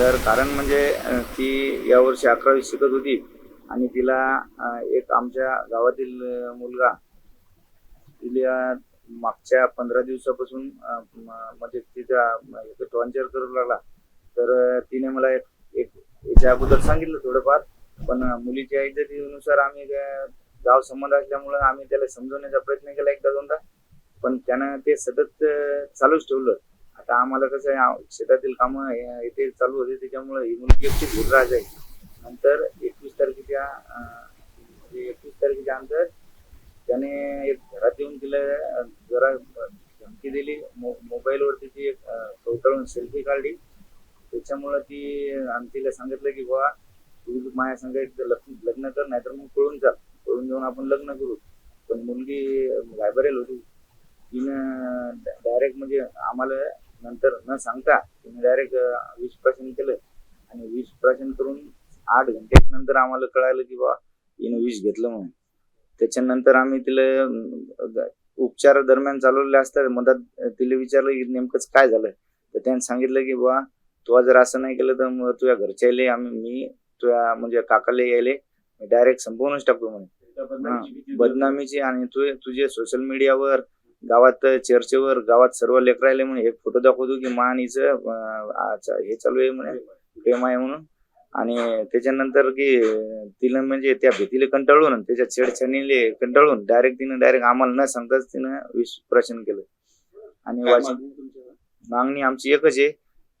तर कारण म्हणजे ती यावर्षी अकरावी शिकत होती आणि तिला एक आमच्या गावातील मुलगा तिला मागच्या पंधरा दिवसापासून म- म्हणजे तिचा टॉर्चर करू लागला. तर तिने मला एक एक याच्या अगोदर सांगितलं थोडंफार. पण मुलीच्या इज्जतीनुसार आम्ही गाव संबंध असल्यामुळं आम्ही त्याला समजवण्याचा प्रयत्न केला एकदा दोनदा. पण त्यानं ते सतत चालूच ठेवलं. आता आम्हाला कसं आहे शेतातील कामं इथे चालू होते त्याच्यामुळे ही मुलगी एकटी घरी आहे. नंतर एकवीस तारखेच्या म्हणजे एकवीस तारखेच्या नंतर त्याने एक घरात येऊन तिला जरा धमकी दिली मो मोबाईलवरती ती एक अं, सेल्फी काढली. त्याच्यामुळं ती आम्ही तिला सांगितलं की बाबा तू माझ्या संग लग्न लग्न कर नाहीतर मग पळून जा. पळून जाऊन आपण लग्न करू. पण मुलगी घाबरेल होती. तिनं डायरेक्ट म्हणजे आम्हाला नंतर न सांगता तिने डायरेक्ट विष प्राशन केलं आणि विष प्राशन करून आठ घंट्याच्या नंतर आम्हाला कळालं की बा हिनं विष घेतलं म्हणून. त्याच्यानंतर आम्ही तिला उपचार दरम्यान चालवलेले असतात. मधात तिला विचारलं की नेमकंच काय झालं? तर त्याने सांगितलं की बा तू जर असं नाही केलं तर मग तुझ्या घरच्याले आम्ही मी तुझ्या म्हणजे काकाला यायले डायरेक्ट संपवूनच टाकतो म्हणे बदनामीची आणि तू तुझे सोशल मीडियावर गावात चर्चेवर गावात सर्व लेकरायले म्हणे एक फोटो दाखवतो की मान हिचं अं, आज हे चालू आहे म्हणे प्रेम आहे म्हणून. आणि त्याच्यानंतर की तिला म्हणजे त्या भीतीला कंटाळून त्याच्या छेडछाडीले कंटाळून डायरेक्ट तिनं डायरेक्ट आम्हाला न सांगताच तिनं विषप्राशन केलं. आणि मागणी आमची एकच आहे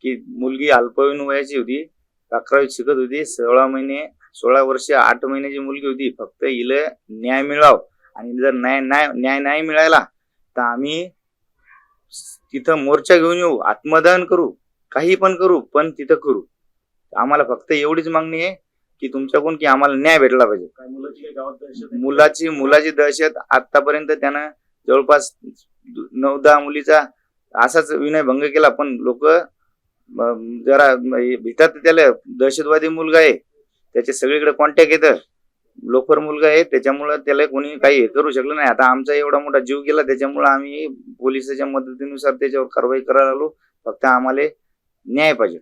की मुलगी अल्पवयीन वयाची होती अकरावी शिकत होती सोळा महिने सोळा वर्ष आठ महिन्याची मुलगी होती. फक्त हिला न्याय मिळाव. आणि जर न्याय न्याय न्याय नाही मिळाला तर आम्ही तिथं मोर्चा घेऊन येऊ आत्मदान करू काही पण करू पण तिथं करू. आम्हाला फक्त एवढीच मागणी आहे की तुमच्याकडून की आम्हाला न्याय भेटला पाहिजे. मुलाची? मुलाची मुलाची दहशत आतापर्यंत त्यानं जवळपास नऊ दहा मुलीचा असाच विनयभंग केला पण लोक जरा भितात त्याला दहशतवादी मुलगा आहे. त्याचे सगळीकडे कॉन्टॅक्ट येतं. लोफर मुलगा आहे त्याच्यामुळं त्याला कोणी काही हे करू शकलं नाही. आता आमचा एवढा मोठा जीव गेला त्याच्यामुळं आम्ही पोलिसाच्या मदतीनुसार त्याच्यावर कारवाई करायला आलो. फक्त आम्हाला न्याय पाहिजे.